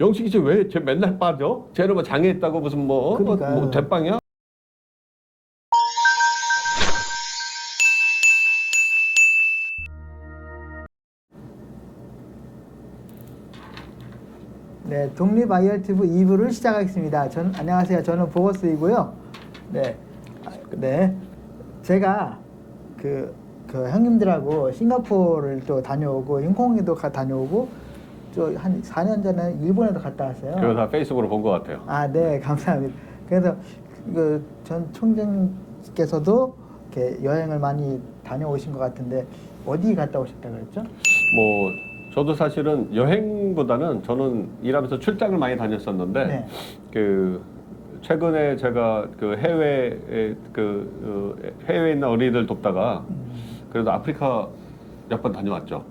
영식이 쟤 왜 쟤 맨날 빠져? 쟤는 뭐 장애 있다고 무슨 뭐, 그러니까. 뭐 대빵이야? 네, 독립 IRTV 2부를 시작하겠습니다. 전 안녕하세요. 저는 보거스이고요. 네, 아, 네, 제가 그, 그 형님들하고 싱가포르를 또 다녀오고 홍콩에도 가 다녀오고 또한 4년 전에 일본에도 갔다 왔어요. 그거 다 페이스북으로 본 것 같아요. 아, 네, 감사합니다. 그래서 그 전 총장께서도 이렇게 여행을 많이 다녀오신 것 같은데 어디 갔다 오셨다 그랬죠? 뭐 저도 사실은 여행보다는 저는 일하면서 출장을 많이 다녔었는데 네. 그 최근에 제가 그 해외에 그 어, 해외에 있는 어린이들 돕다가 음, 그래도 아프리카 몇 번 다녀왔죠.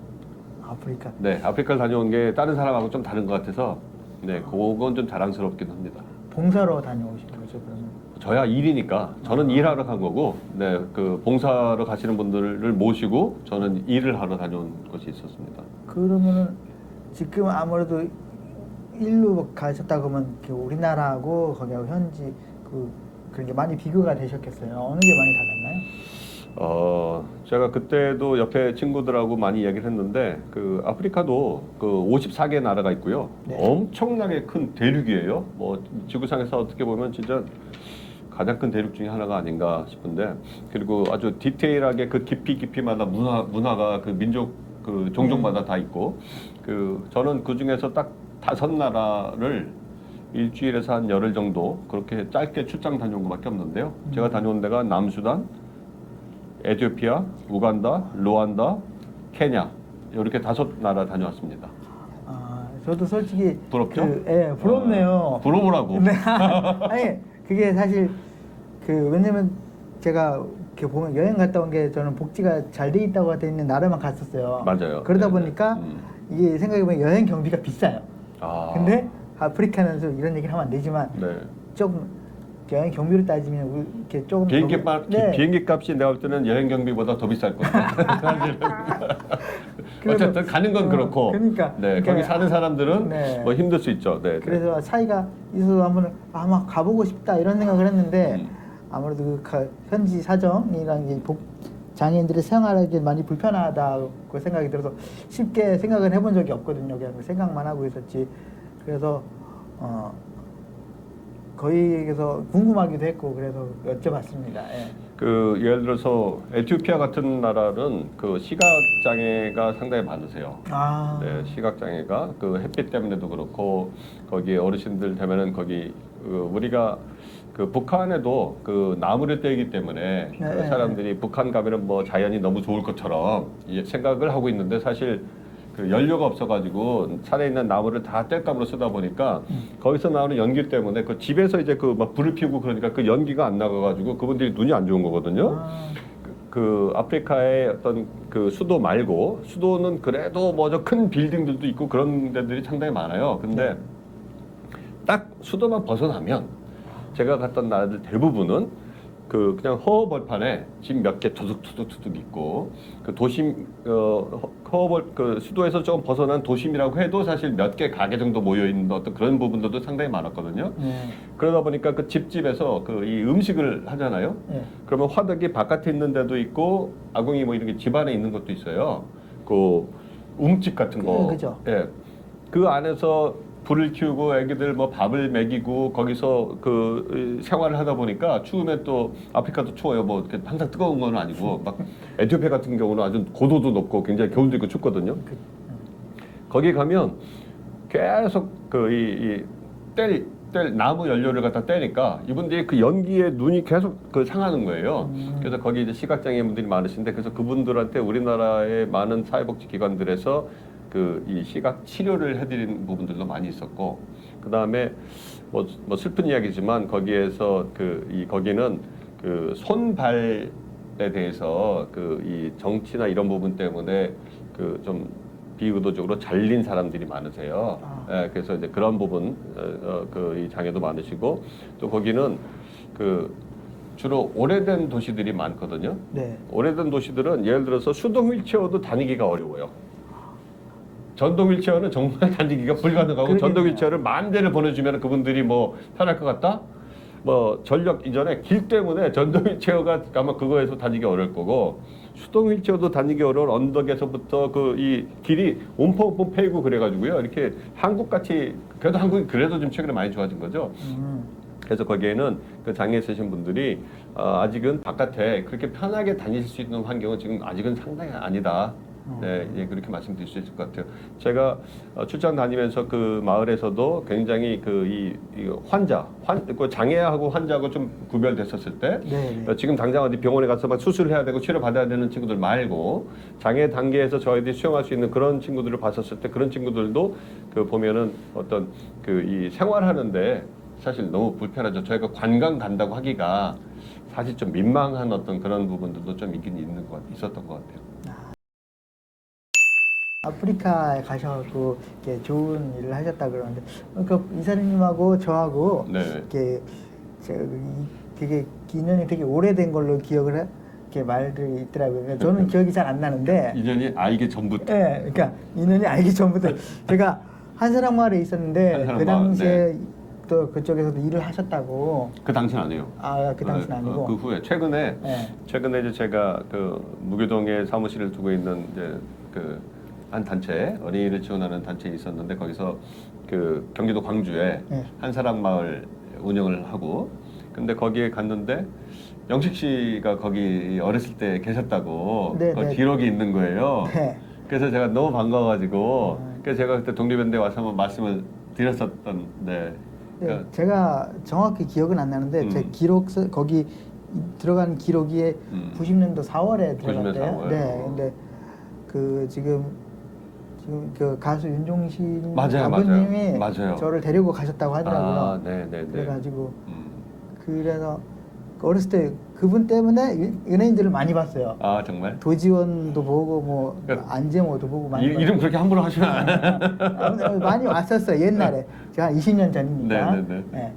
아프리카. 네, 아프리카를 다녀온 게 다른 사람하고 좀 다른 것 같아서 네, 그건 좀 자랑스럽긴 합니다. 봉사로 다녀오신 거죠, 그러면? 저야 일이니까 저는 일하러 간 거고, 네, 그 봉사로 가시는 분들을 모시고 저는 일을 하러 다녀온 것이 있었습니다. 그러면은 지금 아무래도 일로 가셨다 그러면 그 우리나라하고 거기하고 현지 그 그런 게 많이 비교가 되셨겠어요. 어느 게 많이 달랐나요? 어, 제가 그때도 옆에 친구들하고 많이 얘기를 했는데 그 아프리카도 그 54개 나라가 있고요. 네. 엄청나게 큰 대륙이에요. 뭐 지구상에서 어떻게 보면 진짜 가장 큰 대륙 중에 하나가 아닌가 싶은데 그리고 아주 디테일하게 그 깊이 깊이마다 문화 문화가 그 민족 그 종족마다 다 있고 그 저는 그 중에서 딱 다섯 나라를 일주일에서 한 열흘 정도 그렇게 짧게 출장 다녀온 것밖에 없는데요. 제가 다녀온 데가 남수단, 에티오피아, 우간다, 루안다, 케냐 이렇게 다섯 나라 다녀왔습니다. 아, 저도 솔직히 부럽죠? 그, 예, 부럽네요. 아, 부러우라고. 네. 아니, 그게 사실 그 왜냐면 제가 이렇게 보면 여행 갔다 온 게 저는 복지가 잘 돼 있다고 돼 있는 나라만 갔었어요. 맞아요. 그러다 네네. 보니까 음. 이게 생각해 보면 여행 경비가 비싸요. 아. 근데 아프리카는 좀 이런 얘기를 하면 안 되지만 네. 조금 여행 경비로 따지면 이렇게 조금 비행기 더- 값 네. 비행기 값이 내가 볼 때는 여행 경비보다 더 비쌀. 사실은. 그래서- 어쨌든 가는 건 어, 그렇고. 그러니까. 네, 그러니까 거기 사는 사람들은 네. 뭐 힘들 수 있죠. 네. 네. 그래서 차이가 있어서 한번 아마 가보고 싶다 이런 생각을 했는데 음. 아무래도 그 가- 현지 사정이랑 이제 복 장애인들의 생활하기 많이 불편하다고 생각이 들어서 쉽게 생각을 해본 적이 없거든요. 그냥 생각만 하고 있었지. 그래서 어 거기에서 궁금하기도 했고 그래서 여쭤봤습니다. 예. 그 예를 들어서 에티오피아 같은 나라는 그 시각 장애가 상당히 많으세요. 아, 네, 시각 장애가 그 햇빛 때문에도 그렇고 거기에 어르신들 되면은 거기 그 우리가 그 북한에도 그 나무를 떼기 때문에 그 네. 사람들이 북한 가면은 뭐 자연이 너무 좋을 것처럼 이 생각을 하고 있는데 사실 그 연료가 없어가지고 산에 있는 나무를 다 땔감으로 쓰다 보니까 음. 거기서 나오는 연기 때문에 그 집에서 이제 그 막 불을 피우고 그러니까 그 연기가 안 나가가지고 그분들이 눈이 안 좋은 거거든요. 아, 그 아프리카의 어떤 그 수도 말고 수도는 그래도 뭐저 큰 빌딩들도 있고 그런 데들이 상당히 많아요. 근데 딱 수도만 벗어나면 제가 갔던 나라들 대부분은 그 그냥 허허벌판에 집 몇개 투둑투둑투둑 있고 그 도심 어 허허벌 그 수도에서 조금 벗어난 도심이라고 해도 사실 몇 개 가게 정도 모여 있는 어떤 그런 부분들도 상당히 많았거든요. 네, 그러다 보니까 그 집집에서 그 이 음식을 하잖아요. 예. 그러면 화덕이 바깥에 있는 데도 있고 아궁이 뭐 이렇게 집 안에 있는 것도 있어요. 그 움집 같은 거. 그, 그죠. 예. 그 안에서 불을 키우고 애기들 뭐 밥을 먹이고 거기서 그 이, 생활을 하다 보니까 추우면 또 아프리카도 추워요. 뭐 항상 뜨거운 건 아니고 막 에티오피아 같은 경우는 아주 고도도 높고 굉장히 겨울도 있고 춥거든요. 그, 거기 가면 계속 그이뗄 뗄 나무 연료를 갖다 떼니까 이분들이 그 연기에 눈이 계속 그 상하는 거예요. 음. 그래서 거기 이제 시각장애인분들이 많으신데 그래서 그분들한테 우리나라의 많은 사회복지 기관들에서 그 이 시각 치료를 해드리는 부분들도 많이 있었고 그 다음에 뭐, 뭐 슬픈 이야기지만 거기에서 그 이 거기는 그 손발에 대해서 그 이 정치나 이런 부분 때문에 그좀 비의도적으로 잘린 사람들이 많으세요. 아. 예, 그래서 이제 그런 부분 어, 그이 장애도 많으시고 또 거기는 그 주로 오래된 도시들이 많거든요. 네. 오래된 도시들은 예를 들어서 수동 휠체어도 다니기가 어려워요. 전동 휠체어는 정말 다니기가 불가능하고 그러겠네요. 전동 휠체어를 만 대를 보내주면 그분들이 뭐 편할 것 같다? 뭐 전력 이전에 길 때문에 전동 휠체어가 아마 그거에서 다니기 어려울 거고 수동 휠체어도 다니기 어려운 언덕에서부터 그 이 길이 온펑온펑 패이고 그래가지고요 이렇게 한국 같이 그래도 한국이 그래도 좀 최근에 많이 좋아진 거죠. 음. 그래서 거기에는 그 장애 있으신 분들이 어, 아직은 바깥에 그렇게 편하게 다니실 수 있는 환경은 지금 아직은 상당히 아니다. 네, 예, 그렇게 말씀드릴 수 있을 것 같아요. 제가 어, 출장 다니면서 그 마을에서도 굉장히 그 이 환자, 환, 그 장애하고 환자하고 좀 구별됐었을 때 네, 네. 어, 지금 당장 어디 병원에 가서 막 수술해야 되고 치료 받아야 되는 친구들 말고 장애 단계에서 저희들이 수용할 수 있는 그런 친구들을 봤었을 때 그런 친구들도 그 보면은 어떤 그 이 생활하는데 사실 너무 불편하죠. 저희가 관광 간다고 하기가 사실 좀 민망한 어떤 그런 부분들도 좀 있긴 있는 것 같, 있었던 것 같아요. 아프리카에 가셔갖고 이렇게 좋은 일을 하셨다 그러는데 그러니까 이사님하고 저하고 네. 이렇게 이- 되게 인연이 되게 오래된 걸로 기억을 해 이렇게 말들이 있더라고요. 그러니까 저는 기억이 잘 안 나는데 인연이 알기 전부터 예, 그러니까 인연이 알기 전부터 제가 한사람 마을에 있었는데 한사람 그 마을, 당시에 또 그쪽에서도 일을 하셨다고 그 당시는 아니에요. 아 그 당시는 어, 아니고 그 후에 최근에 예. 최근에 이제 제가 그 무교동에 사무실을 두고 있는 이제 그 한 단체 어린이를 지원하는 단체에 있었는데 거기서 그 경기도 광주에 네. 한사람 마을 운영을 하고 근데 거기에 갔는데 영식 씨가 거기 어렸을 때 계셨다고 네, 그 네. 기록이 있는 거예요. 네. 그래서 제가 너무 반가워가지고 음. 그래서 제가 그때 독립연대 와서 한번 말씀을 드렸었던 네. 예, 그러니까 제가 정확히 기억은 안 나는데 제 음. 기록 서 거기 이- 들어간 기록이 음. 90년도 4월에 90년도 들어갔대요. 4월. 네, 근데 그 지금 지금 그 가수 윤종신 맞아요, 아버님이 맞아요. 맞아요. 저를 데리고 가셨다고 하더라고요. 아, 네, 네, 네. 그래가지고 음. 그래서 어렸을 때 그분 때문에 연- 연예인들을 많이 봤어요. 아 정말? 도지원도 보고 뭐 그러니까 안재모도 보고 많이 이, 이름 그렇게 함부로 하시면 안 아무튼 많이 왔었어요 옛날에 제가 한 20년 전이니까 네, 네, 네. 네.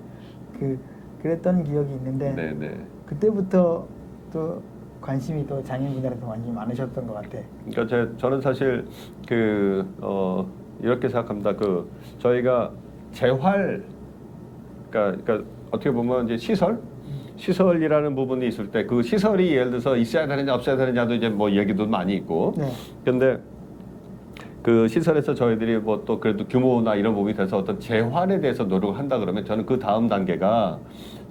그 그랬던 기억이 있는데 네, 네. 그때부터 또 관심이 또 장애인분들한테 관심이 많으셨던 것 같아. 그러니까 제, 저는 사실 그 어, 이렇게 생각합니다. 그 저희가 재활 그러니까, 그러니까 어떻게 보면 이제 시설 시설이라는 부분이 있을 때 그 시설이 예를 들어서 있어야 되느냐 없어야 되느냐도 이제 뭐 얘기도 많이 있고 네. 근데 그 시설에서 저희들이 뭐 또 그래도 규모나 이런 부분이 돼서 어떤 재활에 대해서 노력을 한다 그러면 저는 그 다음 단계가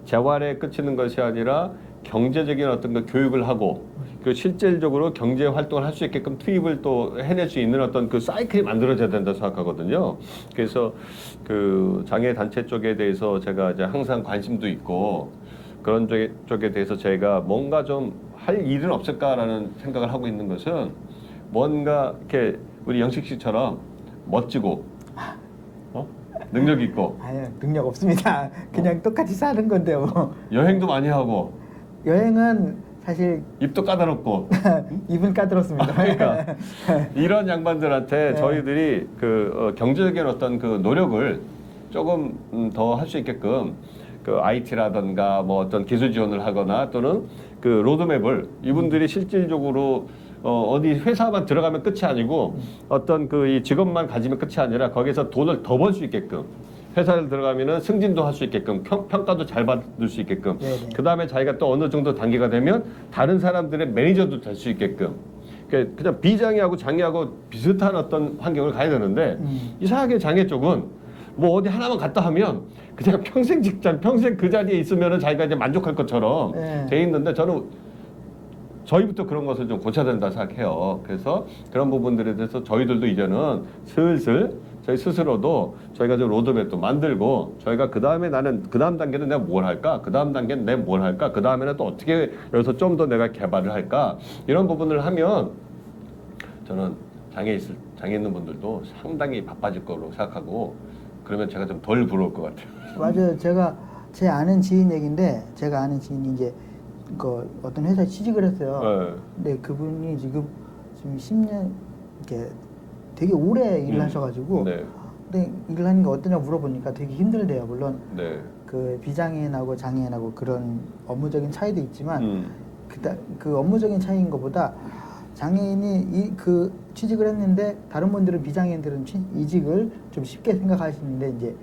재활에 그치는 것이 아니라 경제적인 어떤 그 교육을 하고 그 실질적으로 경제 활동을 할 수 있게끔 투입을 또 해낼 수 있는 어떤 그 사이클이 만들어져야 된다 생각하거든요. 그래서 그 장애 단체 쪽에 대해서 제가 이제 항상 관심도 있고 그런 쪽에, 쪽에 대해서 제가 뭔가 좀 할 일은 없을까라는 생각을 하고 있는 것은 뭔가 이렇게 우리 영식 씨처럼 멋지고 어? 능력 있고 아유 능력 없습니다. 그냥 똑같이 사는 건데 뭐 여행도 많이 하고 여행은 사실 입도 까다롭고 입은 까들었습니다. 그러니까 이런 양반들한테 네. 저희들이 그 어, 경제적인 어떤 그 노력을 조금 음, 더할 수 있게끔 그 IT라든가 뭐 어떤 기술 지원을 하거나 또는 그 로드맵을 이분들이 실질적으로 어, 어디 회사만 들어가면 끝이 아니고 어떤 그 이 직업만 가지면 끝이 아니라 거기서 돈을 더 벌 수 있게끔 회사를 들어가면은 승진도 할 수 있게끔 평, 평가도 잘 받을 수 있게끔 네네. 그 다음에 자기가 또 어느 정도 단계가 되면 다른 사람들의 매니저도 될 수 있게끔 그러니까 그냥 비장애하고 장애하고 비슷한 어떤 환경을 가야 되는데 음. 이상하게 장애 쪽은 뭐 어디 하나만 갔다 하면 그냥 평생 직장 평생 그 자리에 있으면은 자기가 이제 만족할 것처럼 네. 돼 있는데 저는 저희부터 그런 것을 좀 고쳐야 된다 생각해요. 그래서 그런 부분들에 대해서 저희들도 이제는 슬슬 저희 스스로도 저희가 좀 로드맵도 만들고 저희가 그 다음에 나는 그 다음 단계는 내가 뭘 할까? 그 다음 단계는 내가 뭘 할까? 그 다음에는 또 어떻게 여기서 좀 더 내가 개발을 할까? 이런 부분을 하면 저는 장애 있을 장애 있는 분들도 상당히 바빠질 거로 생각하고 그러면 제가 좀 덜 부러울 것 같아요. 맞아요. 제가 제 아는 지인 얘기인데 제가 아는 지인이 이제 그 어떤 회사에 취직을 했어요. 네. 근데 그분이 지금 지금 10년 이렇게 되게 오래 일을 음. 하셔가지고 네, 근데 일을 하는 게 어떠냐고 물어보니까 되게 힘들대요. 물론 네, 그 비장애인하고 장애인하고 그런 업무적인 차이도 있지만 음, 그다, 그 업무적인 차이인 것보다 장애인이 이 그 취직을 했는데 다른 분들은 비장애인들은 취, 이직을 좀 쉽게 생각하시는데 이제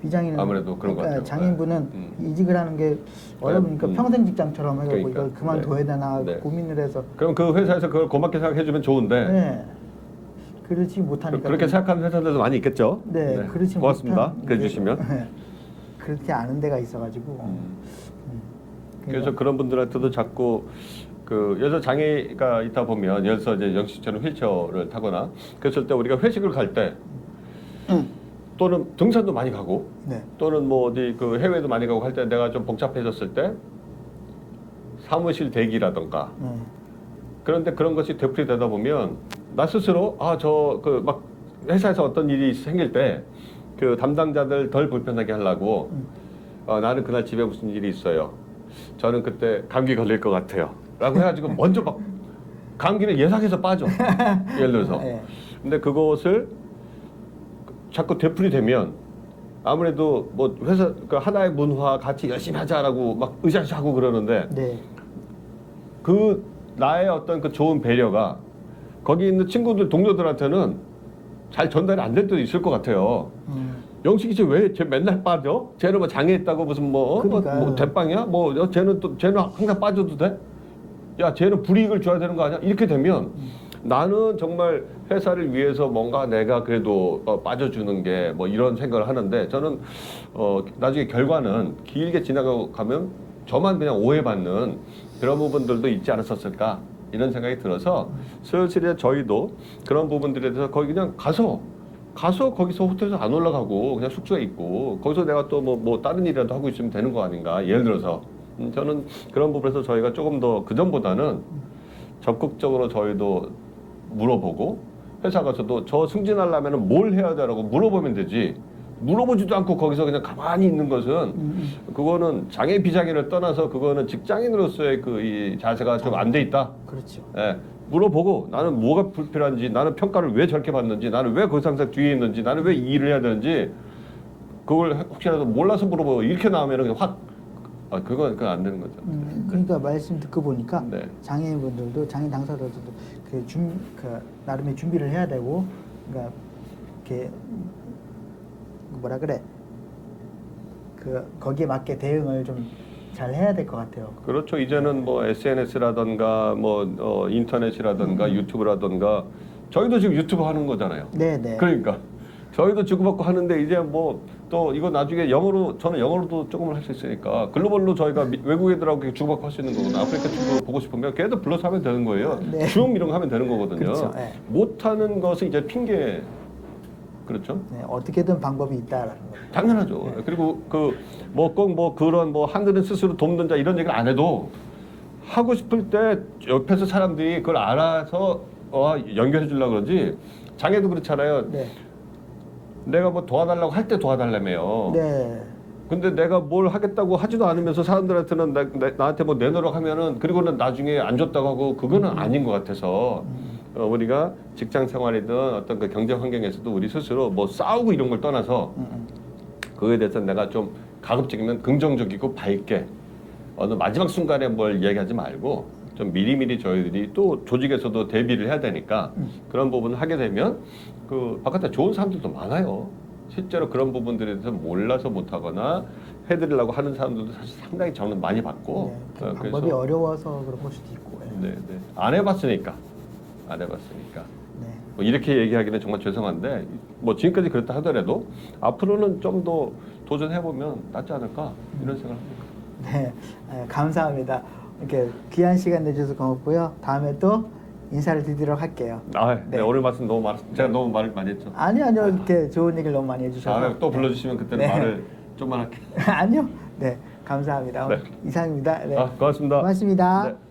비장애인은 아무래도 그런 것 그러니까 같아요. 장애인분은 음. 이직을 하는 게 어려우니까 음. 평생 직장처럼 해갖고 그러니까. 이걸 그만둬야 네. 되나 네. 고민을 해서 그럼 그 회사에서 그걸 고맙게 생각해주면 좋은데 네. 그렇지 못하니까 그렇게 생각하는 회사들도 많이 있겠죠. 네, 그렇지 고맙습니다. 못한- 그래 주시면. 네. 그렇지 않은 데가 있어가지고 음. 음. 그래서 그런 분들한테도 자꾸 그 여자 장애가 있다 보면 예를 들어서 이제 영식처럼 휠체어를 타거나 그랬을 때 우리가 회식을 갈 때 또는 등산도 많이 가고 네. 또는 뭐 어디 그 해외도 많이 가고 할 때 내가 좀 복잡해졌을 때 사무실 대기라던가 네. 그런데 그런 것이 되풀이 되다 보면 나 스스로 아 저 그 막 회사에서 어떤 일이 생길 때 그 담당자들 덜 불편하게 하려고 음. 어, 나는 그날 집에 무슨 일이 있어요. 저는 그때 감기 걸릴 것 같아요. 라고 해가지고 먼저 막 감기는 예상해서 빠져. 예를 들어서. 네. 근데 그것을 자꾸 되풀이 되면 아무래도 뭐 회사 그 하나의 문화 같이 열심히 하자라고 막 으쌰으쌰하고 그러는데 네. 그 나의 어떤 그 좋은 배려가 거기 있는 친구들 동료들한테는 잘 전달이 안 될 때도 있을 것 같아요. 음. 영식이 쟤왜쟤 맨날 빠져? 쟤는 뭐 장애했다고 무슨 뭐, 어? 뭐, 그러니까요. 뭐 대빵이야? 뭐 어, 쟤는 또 쟤는 항상 빠져도 돼? 야 쟤는 불이익을 줘야 되는 거 아니야? 이렇게 되면 나는 정말 회사를 위해서 뭔가 내가 그래도 어, 빠져주는 게 뭐 이런 생각을 하는데 저는 어, 나중에 결과는 길게 지나가고 가면 저만 그냥 오해받는 그런 부분들도 있지 않았었을까 이런 생각이 들어서 슬슬 저희도 그런 부분들에 대해서 거기 그냥 가서 가서 거기서 호텔에서 안 올라가고 그냥 숙소에 있고 거기서 내가 또 뭐 뭐 다른 일이라도 하고 있으면 되는 거 아닌가. 예를 들어서. 음, 저는 그런 부분에서 저희가 조금 더 그 전보다는 적극적으로 저희도 물어보고 회사 가서도 저 승진하려면 뭘 해야 되라고 물어보면 되지 물어보지도 않고 거기서 그냥 가만히 있는 것은 음. 그거는 장애 비장애를 떠나서 그거는 직장인으로서의 그 이 자세가 좀 안 돼 있다. 그렇죠. 예, 물어보고 나는 뭐가 불필요한지 나는 평가를 왜 저렇게 받는지 나는 왜 거기서 항상 뒤에 있는지 나는 왜 이 일을 해야 되는지 그걸 혹시라도 몰라서 물어보고 이렇게 나오면 그냥 확 아, 그건 그건 안 되는 거죠. 음, 그러니까 말씀 듣고 보니까 네. 장애인분들도 장애인 당사자들도 그, 준, 그 나름의 준비를 해야 되고 그러니까 이렇게 뭐라 그래 그 거기에 맞게 대응을 좀 잘 해야 될 것 같아요. 그렇죠. 이제는 뭐 SNS라던가 뭐 어, 인터넷이라던가 유튜브라던가 저희도 지금 유튜브 하는 거잖아요. 네, 네. 그러니까 저희도 주고받고 하는데 이제 뭐 또 이거 나중에 영어로 저는 영어로도 조금은 할 수 있으니까 글로벌로 저희가 미- 외국 애들하고 이렇게 주고받고 할 수 있는 거거든요. 아프리카 친구 보고 싶으면 걔도 불러서 하면 되는 거예요. 네. 줌 이런 거 하면 되는 거거든요. 그렇죠. 네. 못하는 것은 이제 핑계 그렇죠. 네, 어떻게든 방법이 있다라는 거. 당연하죠. 그리고 그뭐꼭뭐 그런 뭐 한글은 스스로 돕는 자 이런 얘기를 안 해도 하고 싶을 때 옆에서 사람들이 그걸 알아서 어, 연결해 주려고 그러지 장애도 그렇잖아요. 네, 내가 뭐 도와달라고 할 때 도와달라며요. 네, 근데 내가 뭘 하겠다고 하지도 않으면서 사람들한테는 나, 한테뭐 내놓으라고 하면은 그리고는 나중에 안 줬다고 하고 그거는 아닌 것 같아서 어, 우리가 직장 생활이든 어떤 그 경제 환경에서도 우리 스스로 뭐 싸우고 이런 걸 떠나서 음, 음. 그거에 대해서 내가 좀 가급적이면 긍정적이고 밝게 어느 마지막 순간에 뭘 얘기하지 말고 좀 미리미리 저희들이 또 조직에서도 대비를 해야 되니까 음. 그런 부분을 하게 되면 그 바깥에 좋은 사람들도 많아요. 실제로 그런 부분들에 대해서 몰라서 못하거나 해드리려고 하는 사람들도 사실 상당히 저는 많이 봤고 네, 그 어, 방법이 어려워서 그런 걸 수도 있고. 네. 네, 네. 안 해봤으니까 안 해봤으니까 네. 뭐 이렇게 얘기하기는 정말 죄송한데 뭐 지금까지 그랬다 하더라도 앞으로는 좀 더 도전해 보면 낫지 않을까 이런 생각합니다. 네, 에, 감사합니다. 이렇게 귀한 시간 내주셔서 고맙고요. 다음에 또 인사를 드리도록 할게요. 아, 네. 네. 오늘 말씀 너무 많 제가 너무 말을 많이 했죠. 아니요, 아니요. 이렇게 좋은 얘기를 너무 많이 해주셔서. 다음에 또 불러주시면 그때는 네. 말을 좀만 할게요. 아니요. 네, 감사합니다. 네. 이상입니다. 네. 아, 고맙습니다. 고맙습니다. 네.